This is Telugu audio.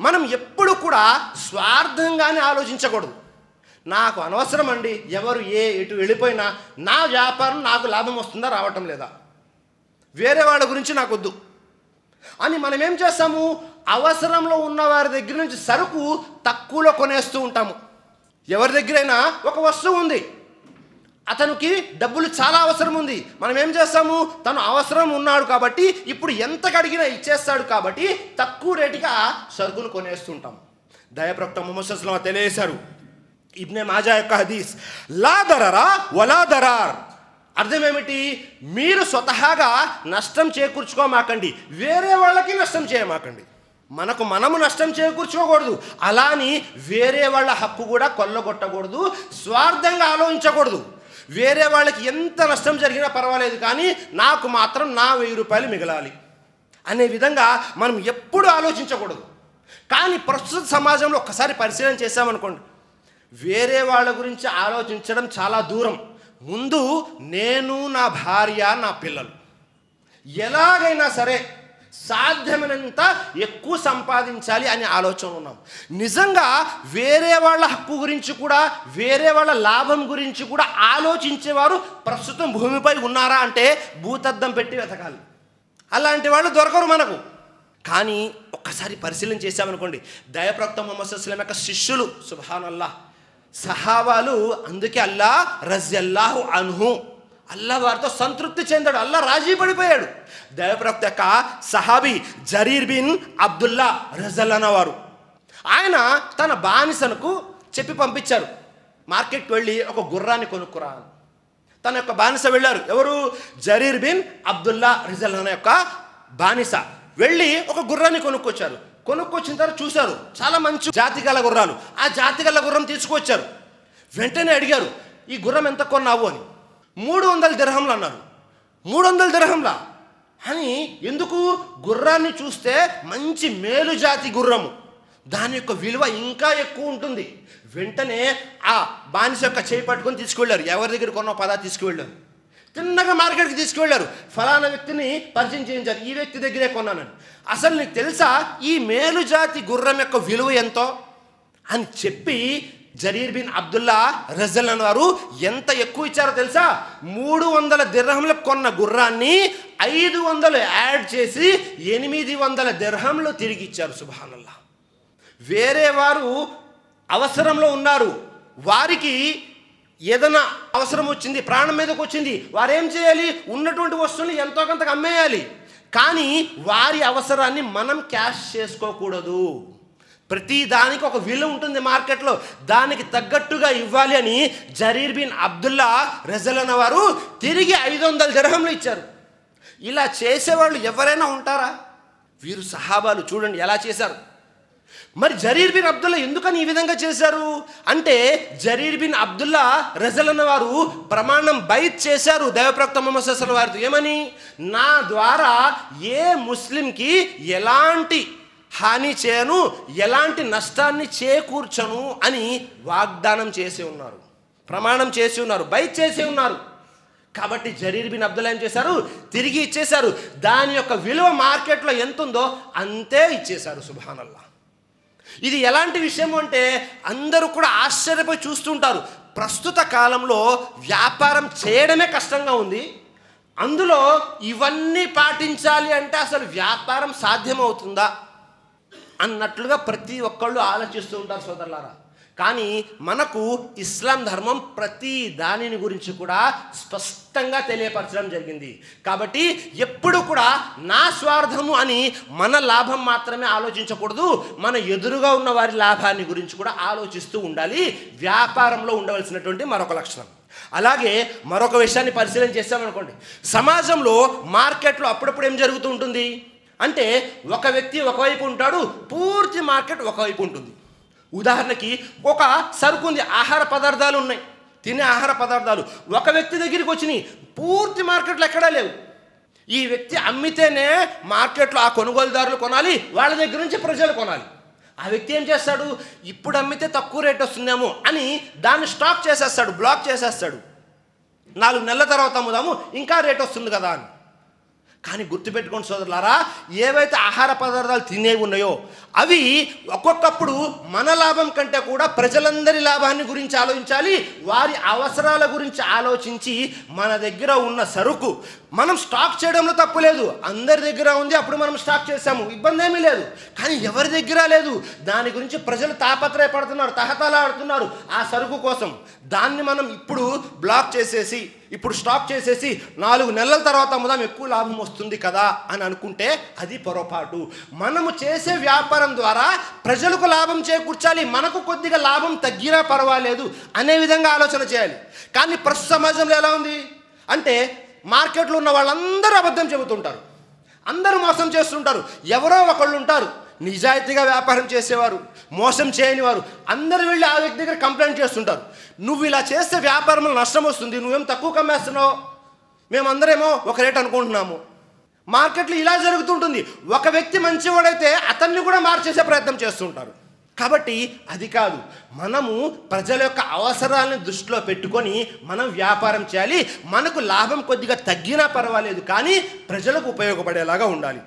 మనం ఎప్పుడు కూడా స్వార్థంగానే ఆలోచించకూడదు. నాకు అనవసరం అండి ఎవరు ఏ ఇటు వెళ్ళిపోయినా నా వ్యాపారం నాకు లాభం వస్తుందా రావటం లేదా? వేరే వాళ్ళ గురించి నాకు వద్దు. అని మనం ఏం చేస్తాము? అవసరంలో ఉన్న వారి దగ్గర నుంచి సరుకు తక్కువలో కొనేస్తూ ఉంటాము. ఎవరి దగ్గరైనా ఒక వస్తువు ఉంది. అతనికి డబ్బులు చాలా అవసరం ఉంది మనం ఏం చేస్తాము? తను అవసరం ఉన్నాడు కాబట్టి ఇప్పుడు ఎంత కడిగినా ఇచ్చేస్తాడు కాబట్టి తక్కువ రేటుగా సరుకును కొనేస్తుంటాం. దయప్రక్త ముహమ్మద్ తెలియజేశారు. ఇబ్నే మాజా యొక్క హదీస్ లా దరరా వలా దరార్. అర్థం ఏమిటి మీరు స్వతహాగా నష్టం చేకూర్చుకోమాకండి. వేరే వాళ్ళకి నష్టం చేయమాకండి. మనకు మనము నష్టం చేకూర్చుకోకూడదు. అలా అని వేరే వాళ్ళ హక్కు కూడా కొల్లగొట్టకూడదు. స్వార్థంగా ఆలోచించకూడదు. వేరే వాళ్ళకి ఎంత నష్టం జరిగినా పర్వాలేదు కానీ నాకు మాత్రం నా వెయ్యి రూపాయలు మిగలాలి అనే విధంగా మనం ఎప్పుడు ఆలోచించకూడదు. కానీ ప్రస్తుత సమాజంలో ఒక్కసారి పరిశీలన చేశామనుకోండి వేరే వాళ్ళ గురించి ఆలోచించడం చాలా దూరం. ముందు నేను నా భార్య నా పిల్లలు. ఎలాగైనా సరే సాధ్యమైనంత ఎక్కువ సంపాదించాలి అనే ఆలోచన ఉన్నాం. నిజంగా వేరే వాళ్ళ హక్కు గురించి కూడా వేరే వాళ్ళ లాభం గురించి కూడా ఆలోచించేవారు ప్రస్తుతం భూమిపై ఉన్నారా అంటే భూతద్దం పెట్టి వెతకాలి. అలాంటి వాళ్ళు దొరకరు మనకు. కానీ ఒక్కసారి పరిశీలన చేశామనుకోండి దయప్రక్త మొహమ్మద్ అస్లం యొక్క శిష్యులు సుభానల్లా సహావాలు అందుకే అల్లా రజల్లాహు అన్హు. అల్లా వారితో సంతృప్తి చెందాడు అల్లా రాజీ పడిపోయాడు. దైవప్రవక్త యొక్క సహాబీ జరీర్ బిన్ అబ్దుల్లా రజల్ అన్నవారు. ఆయన తన బానిసనకు చెప్పి పంపించారు మార్కెట్కి వెళ్ళి ఒక గుర్రాన్ని కొనుక్కురా అని. తన యొక్క బానిస వెళ్ళారు ఎవరు? జరీర్ బిన్ అబ్దుల్లా రిజల్లన యొక్క బానిస. వెళ్ళి ఒక గుర్రాన్ని కొనుక్కొచ్చారు. కొనుక్కొచ్చిన తర్వాత చూశారు చాలా మంచి జాతి గల గుర్రాలు. ఆ జాతి గల గుర్రం తీసుకువచ్చారు వెంటనే అడిగారు ఈ గుర్రం ఎంత కొన్నావు? అని. మూడు వందల దిరహంలు అన్నారు. మూడు వందల దిరహంలా? అని ఎందుకు గుర్రాన్ని చూస్తే మంచి మేలు జాతి గుర్రము. దాని యొక్క విలువ ఇంకా ఎక్కువ ఉంటుంది. వెంటనే ఆ బానిస యొక్క చేయి పట్టుకొని తీసుకువెళ్ళారు. ఎవరి దగ్గర కొన్న పదా తీసుకువెళ్ళారు. తిన్నగా మార్కెట్కి తీసుకువెళ్ళారు. ఫలానా వ్యక్తిని పరిచయం చేయించారు. ఈ వ్యక్తి దగ్గరే కొన్నానని. అసలు నీకు తెలుసా ఈ మేలు జాతి గుర్రం యొక్క విలువ ఎంతో? అని చెప్పి జరీర్ బిన్ అబ్దుల్లా రజల్ వారు ఎంత ఎక్కువ ఇచ్చారో తెలుసా? మూడు వందల దిర్హంలకు కొన్న గుర్రాన్ని ఐదు వందలు యాడ్ చేసి ఎనిమిది వందల దిర్హంలో తిరిగి ఇచ్చారు సుభానల్లా. వేరే వారు అవసరంలో ఉన్నారు. వారికి ఏదైనా అవసరం వచ్చింది ప్రాణం మీదకి వచ్చింది వారేం చేయాలి? ఉన్నటువంటి వస్తువులు ఎంతో కొంతకు అమ్మేయాలి. కానీ వారి అవసరాన్ని మనం క్యాష్ చేసుకోకూడదు. ప్రతి దానికి ఒక విలువ ఉంటుంది మార్కెట్లో. దానికి తగ్గట్టుగా ఇవ్వాలి అని జరీర్ బిన్ అబ్దుల్లా రెజలన్న వారు తిరిగి ఐదు వందల జరహంలు ఇచ్చారు. ఇలా చేసేవాళ్ళు ఎవరైనా ఉంటారా? వీరు సహాబాలు చూడండి ఎలా చేశారు. మరి జరీర్ బిన్ అబ్దుల్లా ఎందుకని ఈ విధంగా చేశారు? అంటే జరీర్ బిన్ అబ్దుల్లా రజల్ వారు ప్రమాణం బైత్ చేశారు దైవప్రక్త మొహమ్మద్ వారితో ఏమని? నా ద్వారా ఏ ముస్లింకి ఎలాంటి హాని చేయను ఎలాంటి నష్టాన్ని చేకూర్చను అని వాగ్దానం చేసి ఉన్నారు. ప్రమాణం చేసి ఉన్నారు బైత్ చేసి ఉన్నారు. కాబట్టి జరీర్ బిన్ అబ్దుల్లా ఏం చేశారు? తిరిగి ఇచ్చేశారు. దాని యొక్క విలువ మార్కెట్లో ఎంత ఉందో అంతే ఇచ్చేశారు సుభానల్లా. ఇది ఎలాంటి విషయం అంటే అందరూ కూడా ఆశ్చర్యపోయి చూస్తుంటారు. ప్రస్తుత కాలంలో వ్యాపారం చేయడమే కష్టంగా ఉంది. అందులో ఇవన్నీ పాటించాలి అంటే అసలు వ్యాపారం సాధ్యమవుతుందా? అన్నట్లుగా ప్రతి ఒక్కళ్ళు ఆలోచిస్తూ ఉంటారు సోదరులారా. కానీ మనకు ఇస్లాం ధర్మం ప్రతి దానిని గురించి కూడా స్పష్టంగా తెలియపరచడం జరిగింది. కాబట్టి ఎప్పుడు కూడా నా స్వార్థము అని మన లాభం మాత్రమే ఆలోచించకూడదు. మన ఎదురుగా ఉన్న వారి లాభాన్ని గురించి కూడా ఆలోచిస్తూ ఉండాలి. వ్యాపారంలో ఉండవలసినటువంటి మరొక లక్షణం. అలాగే మరొక విషయాన్ని పరిశీలన చేస్తామనుకోండి సమాజంలో మార్కెట్లో అప్పుడప్పుడు ఏం జరుగుతూ ఉంటుంది? అంటే ఒక వ్యక్తి ఒకవైపు ఉంటాడు పూర్తి మార్కెట్ ఒకవైపు ఉంటుంది. ఉదాహరణకి ఒక సరుకు ఉంది ఆహార పదార్థాలు ఉన్నాయి. తినే ఆహార పదార్థాలు. ఒక వ్యక్తి దగ్గరికి వచ్చినాయి పూర్తి మార్కెట్లో ఎక్కడా లేవు. ఈ వ్యక్తి అమ్మితేనే మార్కెట్లో ఆ కొనుగోలుదారులు కొనాలి వాళ్ళ దగ్గర నుంచి ప్రజలు కొనాలి. ఆ వ్యక్తి ఏం చేస్తాడు ఇప్పుడు అమ్మితే తక్కువ రేట్ వస్తుందేమో అని దాన్ని స్టాక్ చేసేస్తాడు బ్లాక్ చేసేస్తాడు. నాలుగు నెలల తర్వాత అమ్ముదాము ఇంకా రేట్ వస్తుంది కదా అని. కానీ గుర్తుపెట్టుకోండి సోదరులారా ఏవైతే ఆహార పదార్థాలు తినేవి ఉన్నాయో అవి ఒక్కొక్కప్పుడు మన లాభం కంటే కూడా ప్రజలందరి లాభాన్ని గురించి ఆలోచించాలి వారి అవసరాల గురించి ఆలోచించి మన దగ్గర ఉన్న సరుకు. మనం స్టాక్ చేయడంలో తప్పు లేదు. అందరి దగ్గర ఉంది అప్పుడు మనం స్టాక్ చేసాము ఇబ్బంది ఏమీ లేదు. కానీ ఎవరి దగ్గర లేదు? దాని గురించి ప్రజలు తాపత్రయపడుతున్నారు తహతలాడుతున్నారు ఆ సరుకు కోసం. దాన్ని మనం ఇప్పుడు బ్లాక్ చేసేసి ఇప్పుడు స్టాక్ చేసేసి నాలుగు నెలల తర్వాత అమ్ముదాం ఎక్కువ లాభం వస్తుంది. వస్తుంది కదా అని అనుకుంటే అది పొరపాటు. మనము చేసే వ్యాపారం ద్వారా ప్రజలకు లాభం చేకూర్చాలి మనకు కొద్దిగా లాభం తగ్గినా పర్వాలేదు అనే విధంగా ఆలోచన చేయాలి. కానీ ప్రస్తుత సమాజంలో ఎలా ఉంది? అంటే మార్కెట్లో ఉన్న వాళ్ళందరూ అబద్ధం చెబుతుంటారు. అందరూ మోసం చేస్తుంటారు. ఎవరో ఒకళ్ళు ఉంటారు. నిజాయితీగా వ్యాపారం చేసేవారు మోసం చేయని వారు అందరు వెళ్ళి ఆ వ్యక్తి దగ్గర కంప్లైంట్ చేస్తుంటారు. నువ్వు ఇలా చేస్తే వ్యాపారంలో నష్టం వస్తుంది. నువ్వేం తక్కువ కమ్మేస్తున్నావు? మేమందరేమో ఒక రేట్ అనుకుంటున్నాము. మార్కెట్లో ఇలా జరుగుతుంటుంది. ఒక వ్యక్తి మంచివాడైతే అతన్ని కూడా మార్చేసే ప్రయత్నం చేస్తుంటారు. కాబట్టి అది కాదు. మనము ప్రజల యొక్క అవసరాలను దృష్టిలో పెట్టుకొని మనం వ్యాపారం చేయాలి. మనకు లాభం కొద్దిగా తగ్గినా పర్వాలేదు. కానీ ప్రజలకు ఉపయోగపడేలాగా ఉండాలి.